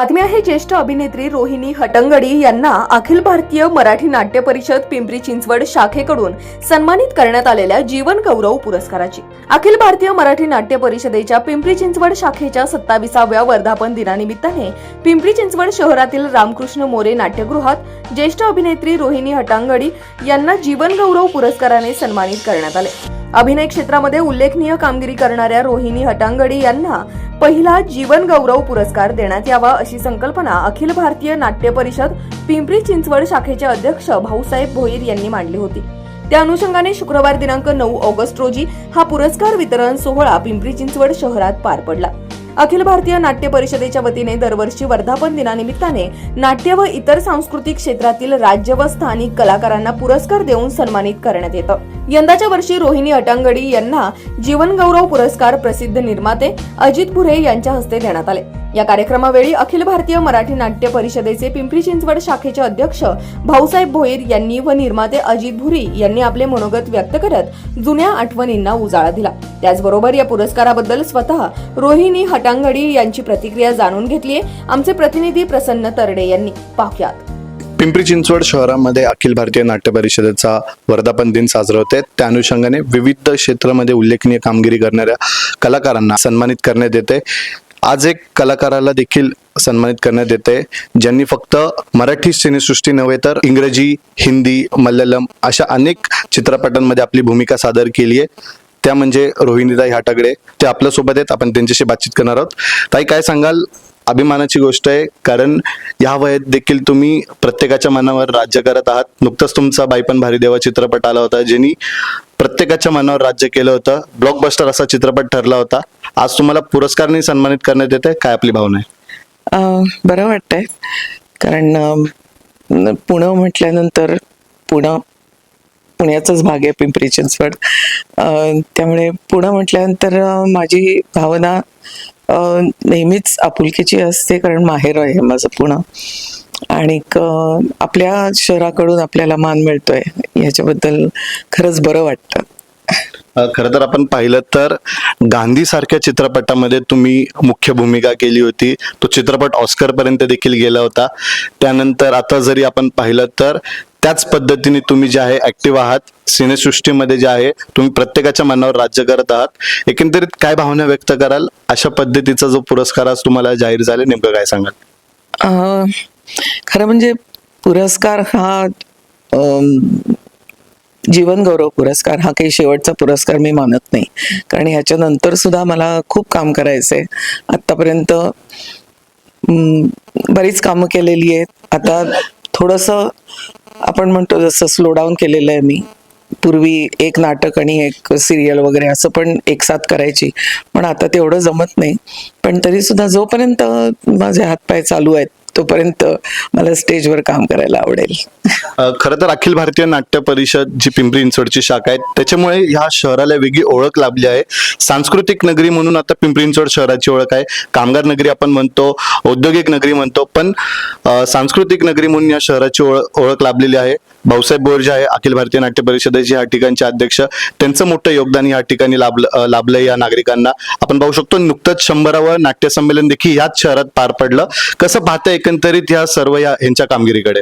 बातमी आहे ज्येष्ठ अभिनेत्री रोहिणी हटंगडी यांना अखिल भारतीय मराठी नाट्य परिषद पिंपरी चिंचवड शाखेकडून सन्मानित करण्यात आलेल्या जीवन गौरव पुरस्काराची. अखिल भारतीय मराठी नाट्य परिषदेच्या पिंपरी चिंचवड शाखेच्या सत्ताविसाव्या वर्धापन दिनानिमित्ताने पिंपरी चिंचवड शहरातील रामकृष्ण मोरे नाट्यगृहात ज्येष्ठ अभिनेत्री रोहिणी हटांगडी यांना जीवन गौरव पुरस्काराने सन्मानित करण्यात आले. अभिनय क्षेत्रामध्ये उल्लेखनीय कामगिरी करणाऱ्या रोहिणी हटांगडी यांना पहिला जीवन गौरव पुरस्कार देण्यात यावा अशी संकल्पना अखिल भारतीय नाट्य परिषद पिंपरी चिंचवड शाखेचे अध्यक्ष भाऊसाहेब भोईर यांनी मांडली होती. त्या अनुषंगाने शुक्रवार दिनांक नऊ ऑगस्ट रोजी हा पुरस्कार वितरण सोहळा पिंपरी चिंचवड शहरात पार पडला. अखिल भारतीय नाट्य परिषदेच्या वतीने दरवर्षी वर्धापन दिनानिमित्ताने नाट्य व इतर सांस्कृतिक क्षेत्रातील राज्य व स्थानिक कलाकारांना पुरस्कार देऊन सन्मानित करण्यात येतं. यंदाच्या वर्षी रोहिणी अटांगडी यांना जीवनगौरव पुरस्कार प्रसिद्ध निर्माते अजित भुरे यांच्या हस्ते देण्यात आले. या कार्यक्रमावेळी अखिल भारतीय मराठी नाट्य परिषदेचे पिंपरी चिंचवड शाखेचे अध्यक्ष भाऊसाहेब भोईर यांनी व निर्माते अजित भुरी यांनी आपले मनोगत व्यक्त करत जुन्या आठवणींना उजाळा दिला. त्याचबरोबर या पुरस्काराबद्दल स्वतः रोहिणी हटांगडी यांची प्रतिक्रिया जाणून घेतलीये. आमचे प्रतिनिधी प्रसन्न तरडे यांनी. पाहुयात. पिंपरी चिंचवड शहरामध्ये अखिल भारतीय नाट्य परिषदेचा वर्धापन दिन साजरा होते त्या अनुषंगाने विविध क्षेत्रामध्ये उल्लेखनीय कामगिरी करणाऱ्या कलाकारांना सन्मानित करण्यात येते आज एक कलाकाराला देखील सन्मानित करण्यात येते ज्यांनी फक्त मराठी सिनेसृष्टी नव्हे तर इंग्रजी हिंदी मल्याळम अशा अनेक चित्रपटांमध्ये आपली भूमिका सादर केली आहे. त्या म्हणजे रोहिणीताई हाटागडे. ते आपल्यासोबत आहेत. आपण त्यांच्याशी बातचीत करणार आहोत. ताई काय सांगाल? अभिमानाची गोष्ट आहे कारण या वयात देखील तुम्ही प्रत्येकाच्या मनावर राज्य करत आहात. नुकतंच तुमचा बाईपण भारी देवा चित्रपट आला होता ज्यांनी प्रत्येकाच्या मनावर राज्य केलं होतं. ब्लॉकबस्टर असा चित्रपट ठरला होता. आज तुम्हाला पुरस्कारने सन्मानित करण्यात येते काय आपली भावना आहे? बरं वाटतंय. कारण पुणं म्हटल्यानंतर पुणं पुण्याचाच भाग आहे पिंपरी चिंचवड. त्यामुळे पुणं म्हटल्यानंतर माझी भावना नेहमीच आपुलकीची असते कारण माहेर आहे माझं पुणं. आणि क- आपल्या शहराकडून आपल्याला मान मिळतोय. याच्याबद्दल खरंच बरं वाटतं. खरं तर आपण पाहिलं तर गांधी सारख्या चित्रपटामध्ये तुम्ही मुख्य भूमिका केली होती. तो चित्रपट ऑस्कर पर्यंत देखील गेला होता. त्यानंतर आता जरी आपण पाहिलं तर त्याच पद्धतीने तुम्ही जे आहे ऍक्टिव्ह आहात. सिनेसृष्टीमध्ये जे आहे तुम्ही प्रत्येकाच्या मनावर राज्य करत आहात. एकंदरीत काय भावना व्यक्त कराल? अशा पद्धतीचा जो पुरस्कार आज तुम्हाला जाहीर झाले नेमकं काय सांगाल? खरं म्हणजे पुरस्कार हा जीवनगौरव जीवन गौरव पुरस्कार हा काही शेवटचा पुरस्कार मी मानत नाही. कारण ह्याच्यानंतर सुद्धा मला खूप काम करायचंय. आतापर्यंत आत्तापर्यंत बरीच कामं केलेली आहेत. आता थोडंसं आपण म्हणतो जसं स्लो डाऊन केलेलं आहे मी. पूर्वी एक नाटक आणि एक सिरियल वगैरे असं पण एक साथ करायची. पण आता तेवढं जमत नाही. पण तरी सुद्धा जोपर्यंत माझे हातपाय चालू आहेत तोपर्यंत मला स्टेजवर काम करायला आवडेल. खरं तर अखिल भारतीय नाट्य परिषद जी पिंपरी चिंचवडची शाखा आहे त्याच्यामुळे ह्या शहराला वेगळी ओळख लाभली आहे. सांस्कृतिक नगरी म्हणून आता पिंपरी चिंचवड शहराची ओळख आहे. कामगार नगरी आपण म्हणतो औद्योगिक नगरी म्हणतो पण सांस्कृतिक नगरी म्हणून या शहराची ओळख ओळख लाभलेली आहे. भाऊसाहेब बोर जे आहे अखिल भारतीय नाट्य परिषदेचे या ठिकाणचे अध्यक्ष. त्यांचं मोठं योगदान या ठिकाणी लाभलं लाभलं या नागरिकांना. आपण पाहू शकतो नुकतंच शंभरावं नाट्य संमेलन देखील याच शहरात पार पडलं. कसं पाहतं एकंदरीत या सर्व या यांच्या कामगिरीकडे?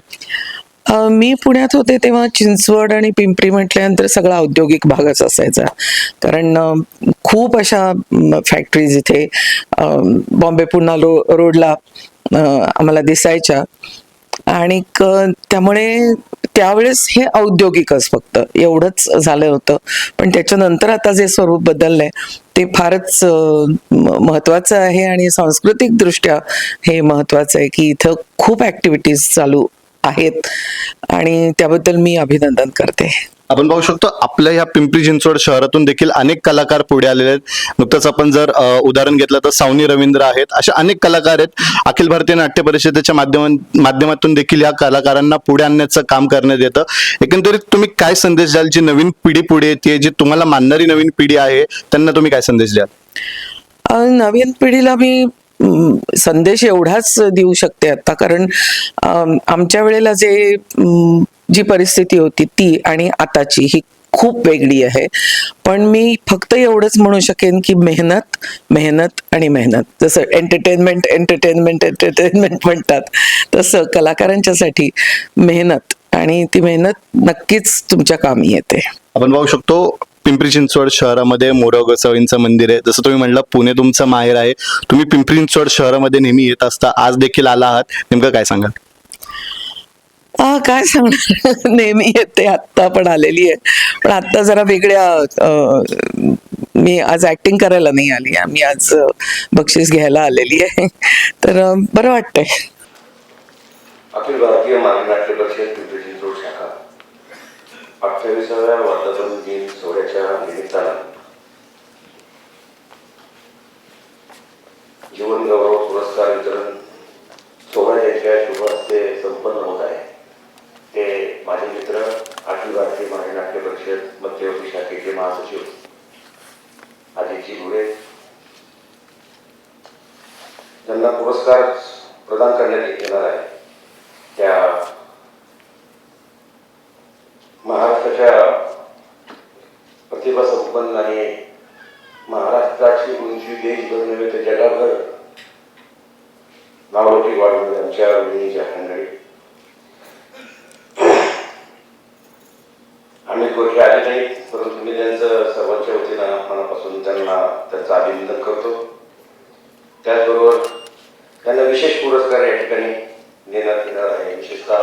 मी पुण्यात होते तेव्हा चिंचवड आणि पिंपरी म्हटल्यानंतर सगळा औद्योगिक भागच असायचा. कारण खूप अशा फॅक्टरीज इथे बॉम्बे पुन्हा रो रोडला आम्हाला दिसायच्या. आणि त्यामुळे त्यावेळेस हे औद्योगिकच फक्त. एवढंच झालं होतं. पण त्याच्यानंतर आता जे स्वरूप बदललंय ते फारच म- महत्वाचं आहे आणि सांस्कृतिक दृष्ट्या हे महत्वाचं आहे की इथं खूप ऍक्टिव्हिटीज चालू आहेत. आणि त्याबद्दल मी अभिनंदन करते. आपण पाहू शकतो आपल्या ह्या पिंपरी चिंचवड शहरातून देखील अनेक कलाकार पुढे आलेले आहेत. नुकतंच आपण जर उदाहरण घेतलं तर सावनी रवींद्र आहेत. असे अनेक कलाकार आहेत. अखिल भारतीय नाट्य परिषदेच्या माध्यमां माध्यमातून देखील या कलाकारांना पुढे आणण्याचं काम करण्यात येतं. एकंदरीत तुम्ही काय संदेश द्याल? जी नवीन पिढी पुढे येते जी तुम्हाला मानणारी नवीन पिढी आहे त्यांना तुम्ही काय संदेश द्याल? नवीन पिढीला मी संदेश एवढाच देऊ शकते आता कारण आमच्या वेळेला जे जी परिस्थिती होती ती आणि आताची ही खूप वेगळी आहे. पण मी फक्त एवढंच म्हणू शकेन की मेहनत मेहनत आणि मेहनत. जसं एंटरटेनमेंट एंटरटेनमेंट एंटरटेनमेंट म्हणतात तसं कलाकारांच्यासाठी मेहनत आणि ती मेहनत नक्कीच तुमच्या कामी येते. आपण पाहू शकतो पिंपरी चिंचवड शहरामध्ये मोरव गोसावींचं मंदिर आहे. जसं तुम्ही म्हणलं पुणे तुमचं माहेर आहे. तुम्ही पिंपरी चिंचवड शहरामध्ये नेहमी येत असता. आज देखील आला आहात. नेमकं काय सांगाल? हा काय सांगणार? नेहमी येते. आत्ता पण आलेली आहे. पण आत्ता जरा वेगळ्या मी आज ऍक्टिंग करायला नाही आली. आहे. मी आज बक्षीस घ्यायला आलेली आहे. तर बरं वाटतंय अखिल भारतीय महानाट्य परिषद पिंपरी चिंचवड शाखा अठ्ठावीसाव्या वर्धापन दिन सोहळ्याच्या निमित्तानं जीवन गौरव पुरस्कार वितरण. सोहळा यांच्या शुभ हस्ते संपन्न होत आहे. ते माझे मित्र अखिल भारतीय महानाट्य परिषद मध्यवर्ती शाखेचे महासचिव. आदिजी गुरे. त्यांना पुरस्कार प्रदान करण्यात येणार आहे त्या महाराष्ट्राच्या प्रतिभा संपन्न आणि महाराष्ट्राची उंची देशभर नव्हे तर जगाभर नावलौकिक वाढवणारे आमच्या रोहिणीच्या मंडळी अनेक आले नाहीत परंतु मी त्यांचं सर्वांच्या वतीनं मनापासून त्यांना त्यांचं अभिनंदन करतो. त्याचबरोबर त्यांना विशेष पुरस्कार या ठिकाणी देण्यात येणार आहे. विशेषतः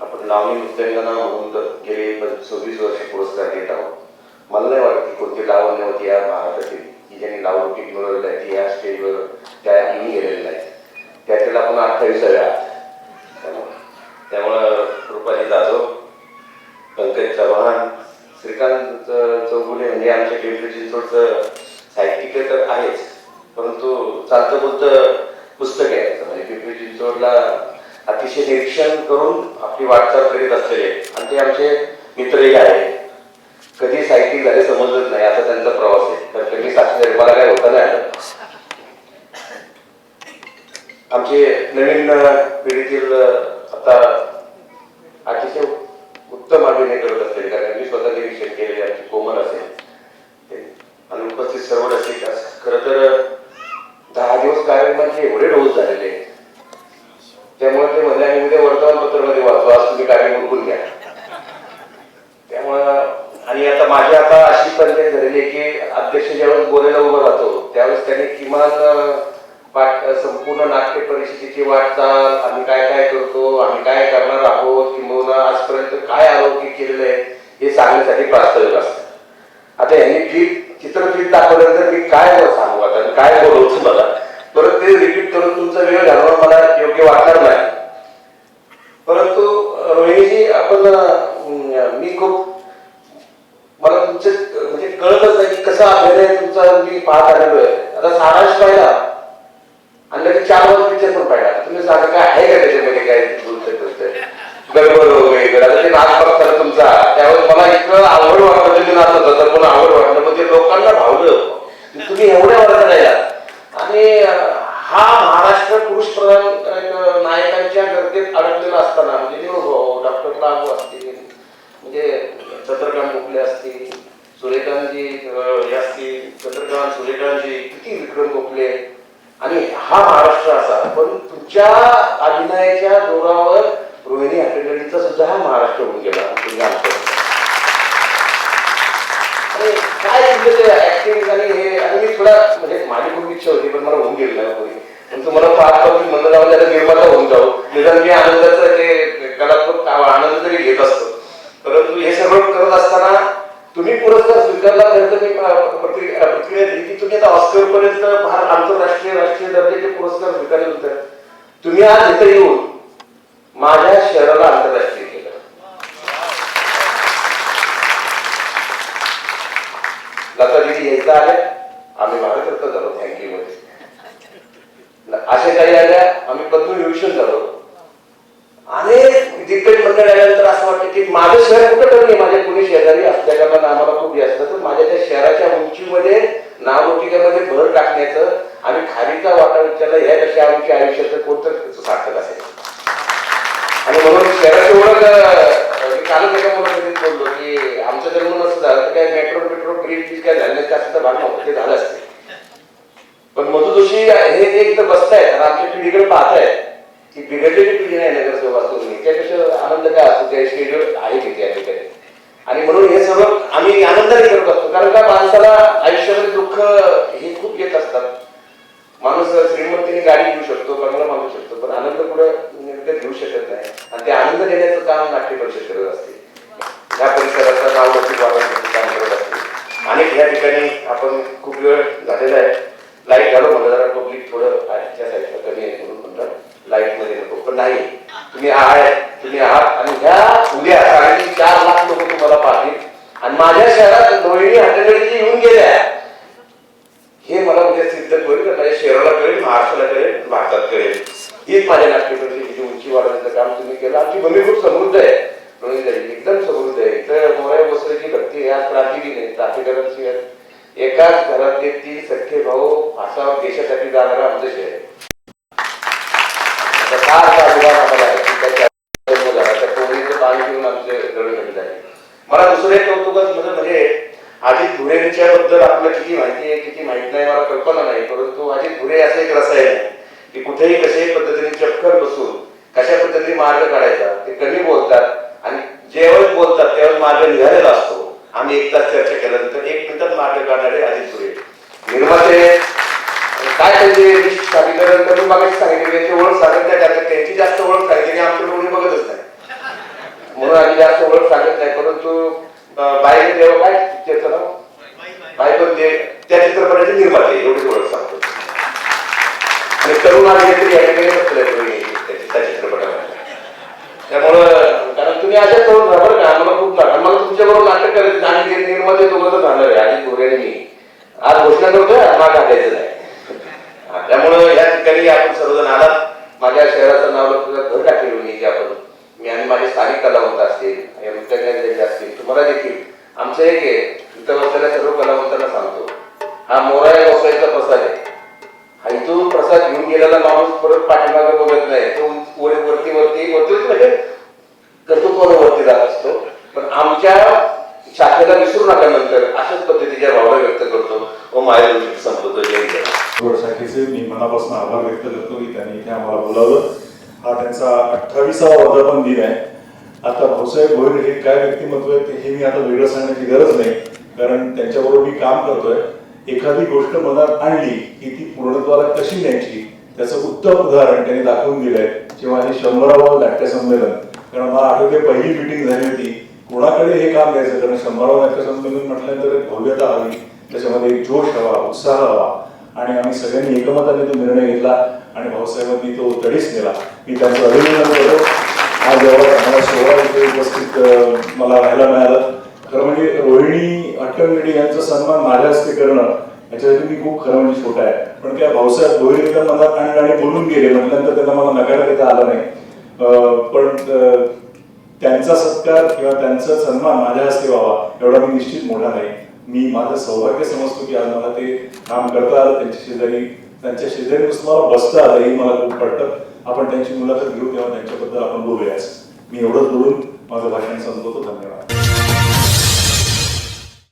आपण लावणी नृत्यांगना म्हणून गेले गेली पण सव्वीस वर्ष पुरस्कार घेत आहोत. मला नाही वाटत की कोणती लावण्यवती या भारतातील. की ज्यांनी लावणीक आहे ती या स्टेजवर त्या येऊन गेलेल्या आहेत त्यातील आपण अठ्ठावीसाव्या आहात. त्यामुळं चव्हाण श्रीकांत चौगुले म्हणजे आमच्या पिंपरी चिंचवडचं साहित्यिक तर आहेच. परंतु चालतं बोलतं पुस्तक आहे म्हणजे पिंपरी चिंचवडला अतिशय निरीक्षण करून आपली वाटचाल करीत असलेले. आणि ते आमचे मित्रही आहेत. कधी साहित्यिक झाले समजत नाही. असा त्यांचा प्रवास आहे. तर कधी साक्षी मला काय होता नाही. आमचे नवीन पिढीतील आता अतिशय उत्तम अभिनय करत असलेले कारण मी स्वतः निरीक्षण केलेले आमचे कोमल असेल ते आणि उपस्थित सर्व रसिक अस- खरं तर दहा दिवस कार्यक्रमाचे एवढे डोस झालेले आहेत त्यामुळे ते म्हणले आणि उद्या वर्तमानपत्रामध्ये वाचू आज तुम्ही कार्यक्रम उरकून घ्या त्यामुळं आणि आता माझी आता अशी पंचायत झालेली आहे की अध्यक्ष ज्यावेळेस बोलायला उभं राहतो त्यावेळेस त्यांनी किमान अं, संपूर्ण नाट्य परिषदेची वाटचाल आम्ही काय काय करतो आम्ही काय करणार आहोत किंबहुना आजपर्यंत काय आरोग्य केलेलं आहे हे सांगण्यासाठी प्रास्ताविक असतं. आता यांनी क्लिप चित्रफित दाखवल्यानंतर मी काय सांगू आता? काय बोलवतो मला परत ते रिपीट करून तुमचा वेळ घालवणं मला योग्य वाटणार नाही. परंतु रोहिणीजी आपण मी खूप मला तुमचे म्हणजे कळतच नाही की कसा अभिनय तुमचा मी पाहत आलेलो आहे. आता सारांश पाहिला. आणि लगेच चार वर्ष पिक्चर पण पाहिला. तुम्ही सांगा काय आहे का त्याच्यामध्ये काय गडबड हो वगैरे आता ते नाच बघताना तुमचा. त्यावेळेस मला इतकं आवड वाटलं तुम्ही नाचत होता तर आवड वाटलं. मग ते लोकांना भावलं. तुम्ही एवढ्या वर्ष राहिला आणि हा महाराष्ट्र पुरुष प्रधान अं, नायकांच्या गर्दीत अडकलेला असताना म्हणजे डॉक्टर लागू असतील म्हणजे चंद्रकांत गोखले असतील सूर्यकांतजी अं, हे असतील चंद्रकांत सूर्यकांतजी किती विक्रम गोखले आणि हा महाराष्ट्र असा पण तुमच्या अभिनयाच्या जोरावर रोहिणी हटगडीचा सुद्धा हा महाराष्ट्र होऊन गेला तुम्ही आमचं आणि काय तुमचं ते ऍक्टिंग आणि थोडा म्हणजे माझी खूप इच्छा होती पण मला होऊन गेली नाही होती पण तुम्हाला पाच पासून म्हणलं जाऊन त्याला निर्माता होऊन जाऊ. निदान मी आनंदाचं जे कलात्मक आनंद तरी घेत असतो. परंतु हे सगळं करत असताना तुम्ही पुरस्कार स्वीकारला पर्यंत तर मी प्रतिक्रिया दिली की तुम्ही आता ऑस्कर पर्यंत फार आंतरराष्ट्रीय राष्ट्रीय दर्जाचे पुरस्कार स्वीकारले होते. तुम्ही आज इथे येऊन माझ्या शहराला आंतरराष्ट्रीय केलं. लता दिदी यायचं आल्या आम्ही भारतरत्न झालो थँक्यू मध्ये अशा काही आल्या आम्ही पद्मविभूषण झालो अनेक दिग्गज मंडळ आल्यानंतर असं वाटतं की माझं शहर कुठं कमी माझ्या पुणे शेजारी असल्या कारणानं आम्हाला खूप जास्त असतं. तर माझ्या त्या शहराच्या उंचीमध्ये नावलौकिकामध्ये भर टाकण्याचं आणि खारीचा वाटा विचारला यापेक्षा आमच्या आयुष्याचं कोणतं सार्थक असेल. आणि म्हणून शहराची ओळख अं, त्याच्या मुलाखतीत बोललो की आमचं जर जन्म असं झालं तर काय मेट्रो मेट्रो ब्रिज बीज काय झालं नाही त्याचं तर भाग नव्हतं ते झालं असते. पण मधु जोशी हे जे इथं बसतायत आणि आमची पिढीकडे पाहतायत की बिघडलेली पिढी नाही नगरसेवक असतो तुम्ही. त्यापेक्षा आनंद काय असतो त्या स्टेडियम आहे किती या ठिकाणी आणि म्हणून हे सर्व आम्ही आनंदाने करत असतो. कारण का माणसाला आयुष्यामध्ये दुःख हे खूप येत असतात. माणूस श्रीमंतीने गाडी घेऊ शकतो बंगला मागू शकतो पण आनंद पुढे घेऊ शकत नाही. आणि ते आनंद देण्याचं काम नाट्य परिषद करत असते. या परिसराचं नाव नक्की वाढवण्याचं काम करत असते. आणि या ठिकाणी आपण खूप वेळ झालेला आहे. लाइट घालू म्हणलं जरा पब्लिक थोडं त्या साईडला कमी आहे म्हणून म्हणलं लाइटमध्ये नको. पण नाही. तुम्ही आहे तुम्ही आहात आणि ह्या उद्या साडे चार लाख लोक तुम्हाला पाहतील. आणि माझ्या शहरात रोहिणी हॉटेल येऊन गेल्या. हे मला उद्या सिद्ध करेल माझ्या शहराला कळेल महाराष्ट्राला कळेल भारतात कळेल हीच माझ्या नाट्यपरिषदेची उंची वाढवण्याचं काम तुम्ही केलं. आमची भूमी खूप समृद्ध आहे. म्हणून जाईल एकदम समृद्ध आहे. इथं मोऱ्या बसल्याची भक्ती आज क्रांती नाही चाफेकरांची आहे. एकाच घरातले तीन सख्खे भाऊ असा देशासाठी जाणारा आमचं शहर आहे. पाणी मला दुसरं एक कौतुकच म्हणजे म्हणजे अजित धुरेंच्या बद्दल आपल्याला किती माहिती आहे किती माहीत नाही मला कल्पना नाही. परंतु अजित धुरे असं एक रसायन आहे. की कुठेही कशाही पद्धतीने चक्कर बसून कशा पद्धतीने मार्ग काढायचा ते कमी बोलतात आणि जेव्हा बोलतात तेव्हा मार्ग निघालेला असतो. आम्ही एक तास चर्चा केल्यानंतर एक मिनिटात मार्ग काढणारे अजित सुरे निर्माते काय त्यांचे सादरीकरण करून मी सांगितले त्यांची ओळख सांगत नाही त्यात त्यांची जास्त ओळख सांगितली आमच्या कोणी बघतच नाही. म्हणून आम्ही जास्त ओळख सांगत नाही परंतु अं, बाई देव काय? त्याचं नाव बाई पण दे त्या चित्रपटाची निर्माते एवढी ओळख सांगतो. आणि तरुण अभिनेत्री या ठिकाणी बसले त्या चित्रपटामध्ये. त्यामुळं तुम्ही अशा करून राहा बरं का. मला खूप नाटक मला तुमच्याबरोबर नाटक करायचं आणि ते निर्माते दोघं तर झालं आहे अजित गोरे आणि मी. आज घोषणा करतोय आत्मा काढायचं नाही. त्यामुळं या ठिकाणी आपण सर्वजण आलात. माझ्या शहराचं नाव तुझं घर टाकेल मी जे आपण मी आणि माझे स्थानिक कलावंत असतील या असतील तुम्हाला देखील. आमचं एक आहे इथं बसलेल्या सर्व कलावंतांना सांगतो. हा मोरा या व्यवसायाचा प्रसाद आहे. हा इथून प्रसाद घेऊन गेलेला माणूस परत पाठीमागे बघत नाही. तो वरती वरती वरती म्हणजे कर्तृत्वानं वरती जात असतो. पण आमच्या शाखेला विसरू नका नंतर. अशाच पद्धतीच्या भावना व्यक्त करतो. व माया संपवतो. जय शाखेचे मी मनापासून आभार व्यक्त करतो की त्यांनी इथे आम्हाला बोलावलं. हा त्यांचा अठ्ठावीसावा वर्धापन दिन आहे. आता भाऊसाहेब भोईर हे काय व्यक्तिमत्व आहे हे मी आता वेगळं सांगण्याची गरज नाही. कारण त्यांच्याबरोबर मी काम करतोय. एखादी गोष्ट मनात आणली की ती पूर्णत्वाला कशी न्यायची? त्याचं उत्तम उदाहरण त्यांनी दाखवून दिलंय. जेव्हा हे शंभरावं नाट्य संमेलन कारण मला आठवते पहिली मिटिंग झाली होती. कोणाकडे हे काम द्यायचं? कारण शंभरावं नाट्य संमेलन म्हटल्यानंतर एक भव्यता हवी. त्याच्यामध्ये एक जोश हवा उत्साह हवा. आणि आम्ही सगळ्यांनी एकमताने तो निर्णय घेतला आणि भाऊसाहेबांनी तो तडीच नेला. मी त्यांचं अभिनंदन करतो. आज एवढा सोळा इथे उपस्थित मला राहायला मिळालं. खरं म्हणजे रोहिणी अट्टंगडी यांचा सन्मान माझ्या हस्ते करणं याच्यासाठी मी खूप खरं म्हणजे छोटा आहे. पण त्या भाऊसाहेब गोहिरीच्या मनात आणि आणि बोलून गेले. म्हटल्यानंतर त्यांना मला नकार देता आला नाही. पण अं, त्यांचा सत्कार किंवा त्यांचा सन्मान माझ्या हस्ते व्हावा एवढा मी निश्चित मोठा नाही. मी माझं सौभाग्य समजतो की आज मला ते काम करता आलं त्यांच्या शेजारी त्यांच्या शेजारी मला बसता आलं हे मला खूप पडतं आपण त्यांची मुलाखत घेऊ तेव्हा त्यांच्याबद्दल आपण बोलूयाच. मी एवढंच बोलून माझं भाषण संपवतो. धन्यवाद.